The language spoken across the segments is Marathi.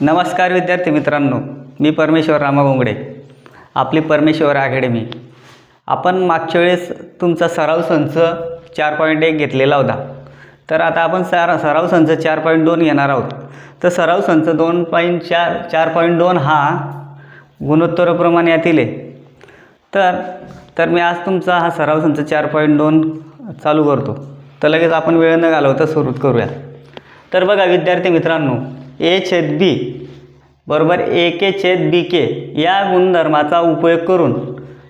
नमस्कार विद्यार्थी मित्रांनो मी परमेश्वर रामा गोंगडे आपली परमेश्वर अकॅडमी. आपण मागच्या वेळेस तुमचा सराव संच चार पॉईंट एक घेतलेला होता. तर आता आपण सर सराव संच चार पॉईंट दोन घेणार आहोत. तर सराव संच दोन पॉईंट चार चार पॉईंट दोन हा गुणोत्तरप्रमाणे यातील आहे. तर तर मी आज तुमचा हा सराव संच चार पॉईंट दोन चालू करतो. तर लगेच आपण वेळ न घालवता सुरू करूया. तर बघा विद्यार्थी मित्रांनो ए छेद बी बरोबर ए के छेद बी के या गुणधर्माचा उपयोग करून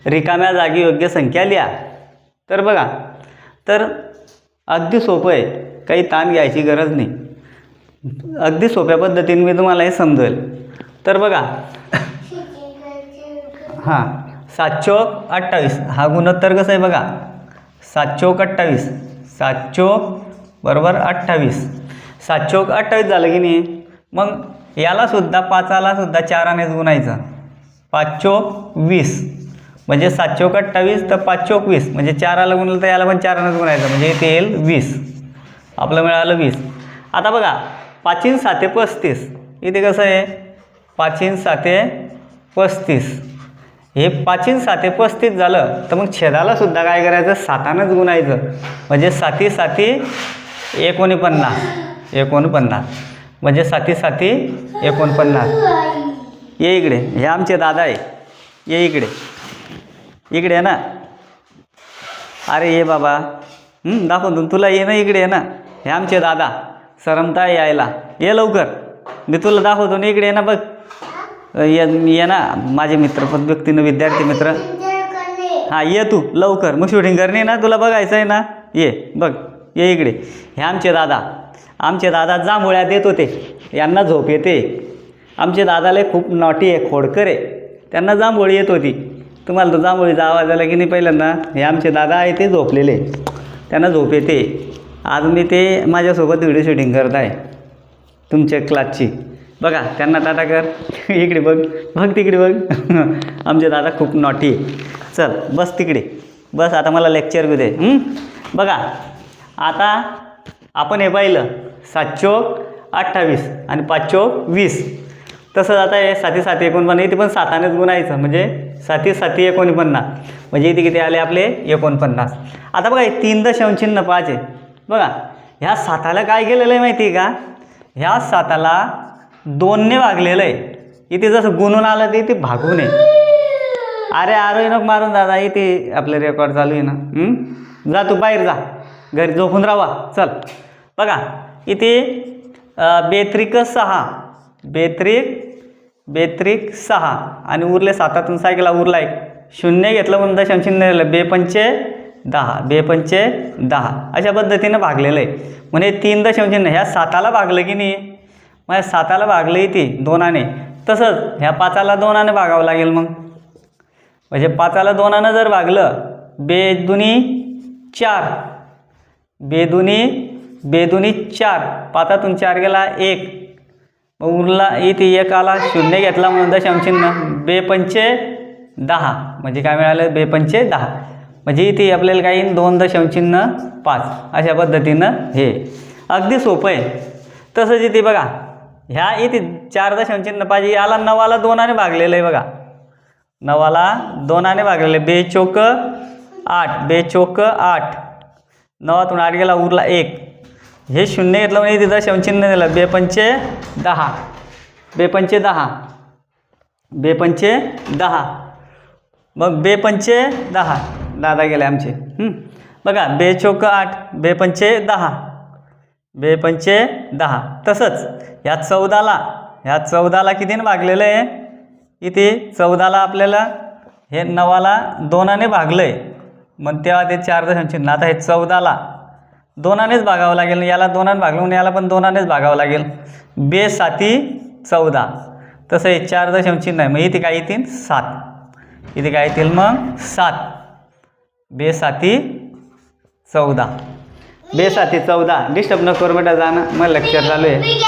रिकाम्या जागी योग्य संख्या लिहा. तर बघा तर अगदी सोपं आहे. काही ताण घ्यायची गरज नाही. अगदी सोप्या पद्धतीने मी तुम्हाला हे समजेल तर बघा हां सात चौक अठ्ठावीस. हा गुणोत्तर कसं आहे बघा? सात चौक अठ्ठावीस. सात बरोबर अठ्ठावीस. सात चौक अठ्ठावीस झालं की नाही? मग यालासुद्धा पाचालासुद्धा चारानेच गुणायचं पाच चौक वीस. म्हणजे सात चौक अठ्ठावीस तर पाच चौक वीस म्हणजे चाराला गुणलं तर याला पण चारानेच गुणायचं म्हणजे इथे येईल वीस. आपलं मिळालं वीस. आता बघा पाचीन साते पस्तीस. इथे कसं आहे? पाचीन साते पस्तीस. हे पाचीन साते पस्तीस झालं तर मग छेदालासुद्धा काय करायचं? सातानंच गुणायचं. म्हणजे साती साती एकोणपन्नास. एकोणपन्नास. म्हणजे साती साती एकोणपन्नास. ये इकडे. हे आमचे दादा आहे. ये इकडे. इकडे आहे ना. अरे ये बाबा. दाखवून दाखवतो तुला ये ना इकडे आहे ना. हे आमचे दादा. सरमता यायला. ये लवकर. मी तुला दाखवतो ना इकडे आहे ना बघ. ये ये ना. माझे मित्र पण व्यक्तीनं विद्यार्थी मित्र. हां ये तू. लवकर. मग शूटिंग करणे ना. तुला बघायचं आहे ना. ये बघ. ये इकडे. हे आमचे दादा. आमचे दादा जांभुळ्या देत होते. यांना झोप येते. आमचे दादाला खूप नॉटी आहे खोडकर आहे. त्यांना जांभोळी येत होती. तुम्हाला तर जांभोळीचा आवाज आला की नाही पहिल्यांदा? हे आमचे दादा आहे ते झोपलेले. त्यांना झोप येते. आज मी ते माझ्यासोबत व्हिडिओ शूटिंग करत आहे. तुमच्या क्लासची बघा त्यांना टाटा कर. इकडे बघ. बघ तिकडे बघ. आमचे दादा खूप नॉटी आहे. चल बस तिकडे. बस आता मला लेक्चर घेऊ दे. बघा आता आपण हे पाहिलं. सात चौक अठ्ठावीस आणि पाच चोक वीस. तसंच आता हे साती साती एकोणपन्नास इथे पण सातानेच गुणायचं म्हणजे साती साती एकोणपन्नास. म्हणजे इथे किती आले आपले? एकोणपन्नास. आता बघा हे तीन दशांश चिन्ह पाच आहे बघा ह्या साताला काय केलेलं आहे माहिती आहे का? ह्या साताला दोनने भागलेलं आहे. इथे जसं गुणून आलं ते इथे भागू नये अरे अरे नको मारून दादा इथे आपलं रेकॉर्ड चालू आहे ना. जा तू बाहेर जा. घरी झोपून राहा. चल. बघा किती बेत्रिक सहा. बेत्रिक बेत्रिक सहा. आणि उरले सातातून सायकला उरला एक. शून्य घेतलं म्हणून दशांश चिन्ह दिलं दहा. बेपंचे दहा. अशा पद्धतीनं भागलेलं आहे. म्हणजे तीन दशांश चिन्ह ह्या साताला भागलं की नाही? मग ह्या साताला भागलं इथे दोनाने. तसंच ह्या पाचाला दोनाने भागावं लागेल मग. म्हणजे पाचाला दोनानं जर भागलं बे दुनी चार. बेदुनी बेदुनी चार पाचातून चार गेला एक. उरला इथे एक आला शून्य घेतला म्हणून दशांश बेपंचे दहा. म्हणजे काय मिळालं? बेपंचे दहा. म्हणजे इथे आपल्याला काही दोन दशांश पाच. अशा पद्धतीनं हे. अगदी सोपं आहे. तसंच इथे बघा. ह्या इथे चार दशांश पाच पाहिजे. याला नवाला दोनाने भागलेलं आहे बघा. नवाला दोनाने भागलेले बे चोक आठ. बे चोक आठ. नवातून आठ गेला उरला एक. हे शून्य घेतलं म्हणजे तिथं शवचिन्ह दिलं बेपंचे दहा. बेपंचे दहा. बेपंचे दहा. मग बेपंचे दहा. दादा गेले आमचे. बघा बेचोक आठ बेपंचे दहा. बेपंचे दहा. तसंच ह्या चौदाला ह्या चौदाला कितीने भागलेलं आहे? इथे चौदाला आपल्याला हे नवाला दोनाने भागलं आहे मग तेव्हा ते चार दशांचिन्ह आता हे चौदाला दोनानेच भागावं लागेल. याला दोनाने भागलं म्हणून याला पण दोनानेच भागावं लागेल. बे साती चौदा. तसं हे चार दशांश चिन्ह आहे. मग इथे काय येतील? सात. इथे काय येतील मग? सात. बे साती चौदा. बे साती चौदा. डिस्टर्ब न करू बेटा जाणं. मग लेक्चर चालू आहे.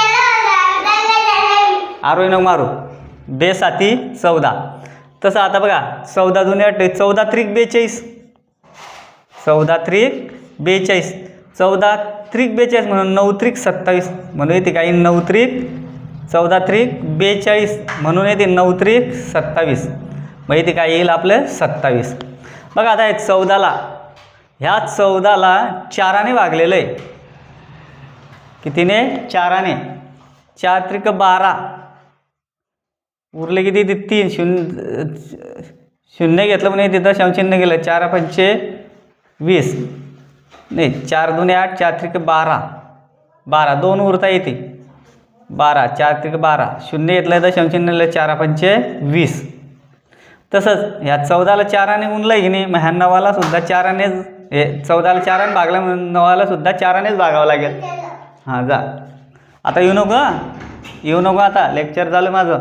आरोय नको मारू. बे साती चौदा. तसं आता बघा चौदा जुने अठ्ठावीस चौदा त्रिक बेचाळीस. चौदा त्रिक बेचाळीस. चौदा त्रिक बेचाळीस म्हणून नऊ त्रिक सत्तावीस म्हणून येते काही नऊ त्रिक. चौदा त्रिक बेचाळीस म्हणून येते नऊ त्रिक सत्तावीस. मग येते काय येईल आपलं सत्तावीस. बघा आता हे चौदाला ह्या चौदाला चाराने वागलेलं आहे. कितीने? चाराने. चार त्रिक बारा. उरले किती? ते तीन. शून्य शून्य घेतलं म्हणजे तिथं दशांश गेलं. चार पंचे वीस. नाही चार दुने आठ चार त्रिक बारा. बारा दोन उरता येते. बारा चार त्रिक बारा. शून्य येतलं दशांश चिन्ह चार पंचे वीस. तसंच ह्या चौदाला चाराने उनलं की नाही मग ह्या नवाला सुद्धा चारानेच हे चौदाला चाराने भागला म्हणून नवाला सुद्धा चारानेच भागावं लागेल. हां जा. आता येऊ नको येऊ नको आता. लेक्चर झालं माझं.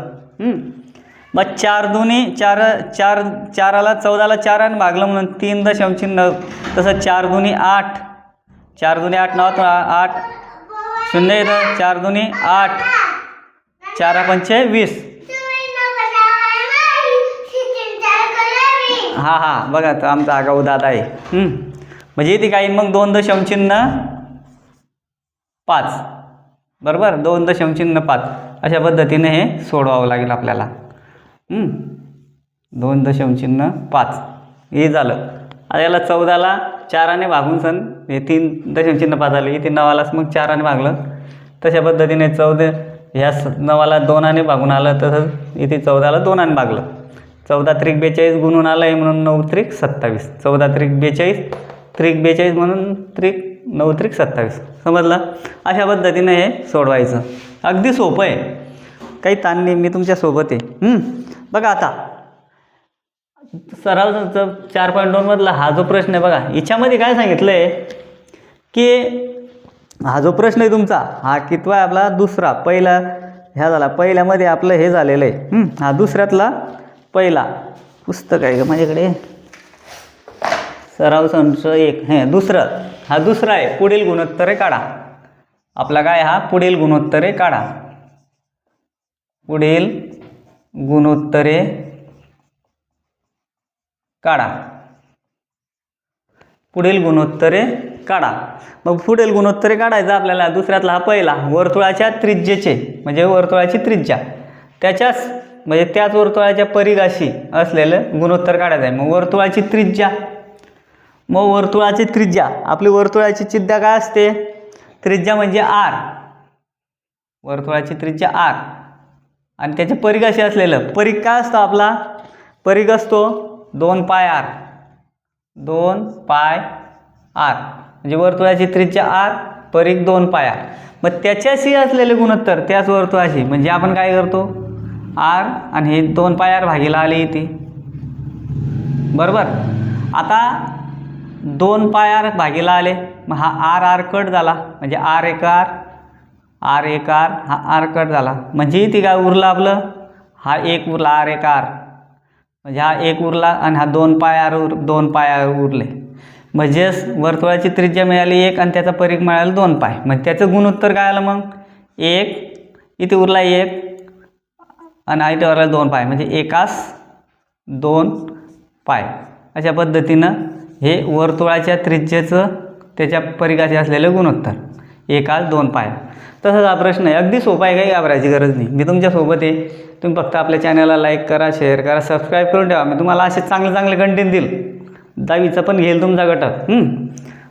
मग चार दोन्ही चार चार चाराला चौदाला चाराने भागलं म्हणून तीन दशांशचिन्ह तसं चार दोन्ही आठ. चार दोन्ही आठ नव्हतं आठ. शून्य येतं. चार दोन्ही आठ. चारा पंचे वीस. हां हां. बघा तर आमचा आगाऊ दादा आहे. म्हणजे ती काही मग दोन दशांश पाच. बरोबर? दोन दशांश पाच. अशा पद्धतीने हे सोडवावं लागेल आपल्याला. दोन दशांश चिन्ह पाच. हे झालं. आता याला चौदाला चाराने भागून सन. हे तीन दशांश चिन्ह पाच आले इथे नवालाच मग चाराने भागलं. तशा पद्धतीने चौदा ह्या स नवाला दोनाने भागून आलं तसंच इथे चौदाला दोनाने भागलं. चौदा त्रिक बेचाळीस गुणून आलं आहे म्हणून नऊ त्रिक सत्तावीस. चौदा त्रिक बेचाळीस त्रिक बेचाळीस म्हणून त्रिक नऊ त्रिक सत्तावीस. समजलं? अशा पद्धतीने हे सोडवायचं. अगदी सोपं आहे. काही ताण नाही मी तुमच्यासोबत आहे. बघा आता. सराव चार पॉईंट दोनमधला हा जो प्रश्न आहे बघा याच्यामध्ये काय सांगितलं आहे की हा जो प्रश्न आहे तुमचा हा कितवा आहे आपला? दुसरा. पहिला ह्या झाला. पहिल्यामध्ये आपलं हे झालेलं आहे. हा दुसऱ्यातला पहिला. पुस्तक आहे का माझ्याकडे. सराव संच एक. हे दुसरं. हा दुसरा आहे. पुढील गुणोत्तरे काढा. आपला काय हा? पुढील गुणोत्तरे काढा. पुढील गुणोत्तरे काढा. पुढील गुणोत्तरे काढा. मग पुढील गुणोत्तरे काढायचं आपल्याला दुसऱ्यातला हा पहिला वर्तुळाच्या त्रिज्येचे म्हणजे वर्तुळाची त्रिज्या. त्याच्याच म्हणजे त्याच वर्तुळाच्या परिघाशी असलेलं गुणोत्तर काढायचं आहे. मग वर्तुळाची त्रिज्या. मग वर्तुळाची त्रिज्या. आपली वर्तुळाची त्रिज्या काय असते? त्रिज्या म्हणजे आर. वर्तुळाची त्रिज्या आर. आणि त्याच्या असे असलेलं. परीघ काय असतो आपला? परीघ असतो दोन पाय आर. दोन पाय आर. म्हणजे वर्तुळाची त्रिज्या आर परीघ दोन पाय आर. मग त्याच्याशी असलेले गुणोत्तर त्याच वर्तुळाशी. म्हणजे आपण काय करतो? आर आणि हे दोन पाय आर भागीला आले इथे. बरोबर? आता दोन पाय आर भागीला आले. मग हा आर आर कट झाला. म्हणजे आर एक आर आर एक आर हा आर कट झाला. म्हणजे इथे काय उरलं आपलं? हा एक उरला आर एक आर. म्हणजे हा एक उरला आणि हा दोन पाय आर उर दोन पाय आर उरले. म्हणजेच वर्तुळाची त्रिज्या मिळाली एक आणि त्याचा परीघ मिळाला दोन पाय. मग त्याचं गुणोत्तर काय आलं मग? एक इथे उरला एक आणि इथे उरला दोन पाय. म्हणजे एकास दोन पाय. अशा पद्धतीनं हे वर्तुळाच्या त्रिज्येचं त्याच्या परिघाचे असलेलं गुणोत्तर. एकाल दोन पाय. तसाच हा प्रश्न आहे. अगदी सोपा आहे काही घाबरायची गरज नाही. मी तुमच्यासोबत आहे. तुम्ही फक्त आपल्या चॅनलला लाईक करा शेअर करा सबस्क्राईब करून ठेवा. मी तुम्हाला असे चांगले चांगले कंटेंट देईल. दहावीचं पण घेईल तुमचा घटक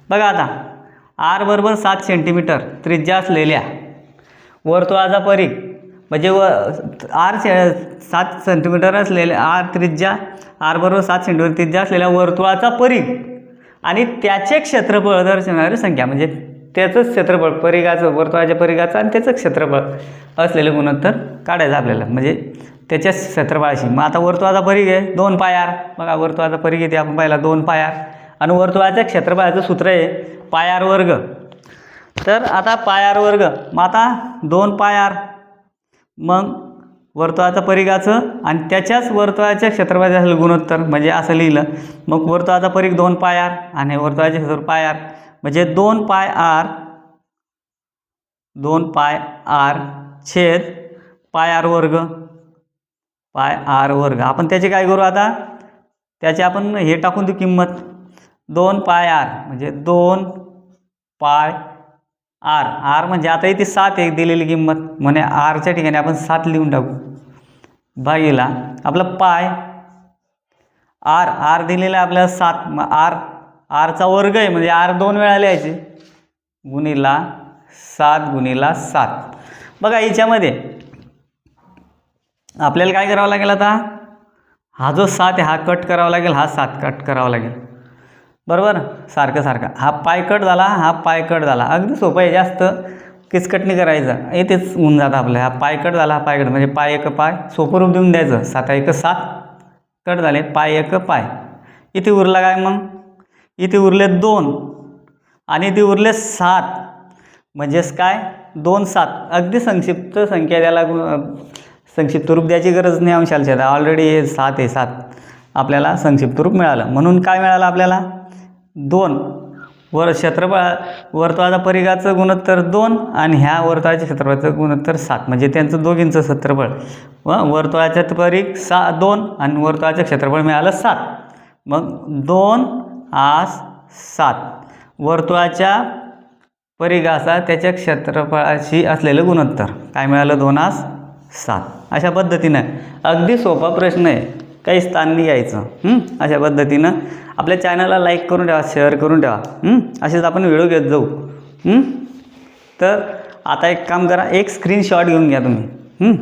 बघा आता. आर बरोबर सात सेंटीमीटर त्रिज्या असलेल्या वर्तुळाचा परिघ म्हणजे व आर से- सात सेंटीमीटर असलेल्या आर त्रिज्या आर बरोबर सात सेंटीमीटर त्रिज्या असलेल्या वर्तुळाचा परीघ आणि त्याचे क्षेत्रफळ दर्शवणारी संख्या. म्हणजे त्याचंच क्षेत्रफळ परिघाचं वर्तुळाच्या परिघाचं आणि त्याचं क्षेत्रफळ असलेले गुणोत्तर काढायचं आपल्याला. म्हणजे त्याच्याच क्षेत्रफळाशी. मग आता वर्तुळाचा परिघ आहे दोन पायार बघा वर्तुळाचा परिघ येते आपण पाहिला दोन पायार आणि वर्तुळाच्या क्षेत्रफळाचं सूत्र आहे पायार वर्ग. तर आता पायार वर्ग. मग आता दोन पायार मग वर्तुळाचं परिघाचं आणि त्याच्याच वर्तुळाच्या क्षेत्रफळाचे गुणोत्तर. म्हणजे असं लिहिलं. मग वर्तुळाचा परिघ दोन पायार आणि वर्तुळाचे क्षेत्र पायार म्हणजे दोन पाय आर दोन पाय आर छेद पाय आर वर्ग पाय आर वर्ग. आपण त्याचे काय करू आता? त्याचे आपण हे टाकून देऊ किंमत. दोन पाय आर म्हणजे दोन पाय आर. आर म्हणजे आता इथे सात एक दिलेली किंमत. म्हणे आरच्या ठिकाणी आपण सात लिहून टाकू. भागीला आपलं पाय आर. आर दिलेला आहे आपल्याला सात. आर आरचा वर्ग आहे म्हणजे आर दोन वेळा लिहायचे. गुणीला सात गुणीला सात. बघा याच्यामध्ये आपल्याला काय करावं लागेल आता? हा जो सात आहे हा कट करावा लागेल हा सात कट करावा लागेल. बरोबर? सारखं सारखं. हा पाय कट झाला हा पाय कट झाला. अगदी सोपं आहे जास्त किचकटणी करायचं. येतेच होऊन जातं आपलं. हा पाय कट झाला हा पाय कट. म्हणजे पाय एक पाय सोपं रूप देऊन द्यायचं. सात एक सात. कट झाले पाय एक पाय. इथे उरला काय मग? इथे उरले दोन आणि इथे उरले सात. म्हणजेच काय? दोन सात. अगदी संक्षिप्त संख्या त्याला गु- संक्षिप्त रूप द्यायची गरज नाही अंशालच्या आता ऑलरेडी हे सात आहे सात. आपल्याला संक्षिप्त रूप मिळालं. म्हणून काय मिळालं आपल्याला? दोन. वर क्षेत्रफळ वर्तुळाचा परिघाचं गुणोत्तर दोन आणि ह्या वर्तुळाच्या क्षेत्रफळाचं गुणोत्तर सात. म्हणजे त्यांचं दोघींचं क्षेत्रफळ. व वर्तुळाच्या परिघ सा दोन आणि वर्तुळाचं क्षेत्रफळ मिळालं सात. मग दोन आस सात. वर्तुळाच्या परिघाचा त्याच्या क्षेत्रफळाशी असलेलं गुणोत्तर. काय मिळालं? दोन आस सात. अशा पद्धतीनं अगदी सोपा प्रश्न आहे. काही स्थानी यायचं अशा पद्धतीनं आपल्या चॅनलला लाईक करून ठेवा शेअर करून ठेवा. असेच आपण व्हिडिओ घेत जाऊ. तर आता एक काम करा. एक स्क्रीनशॉट घेऊन घ्या तुम्ही.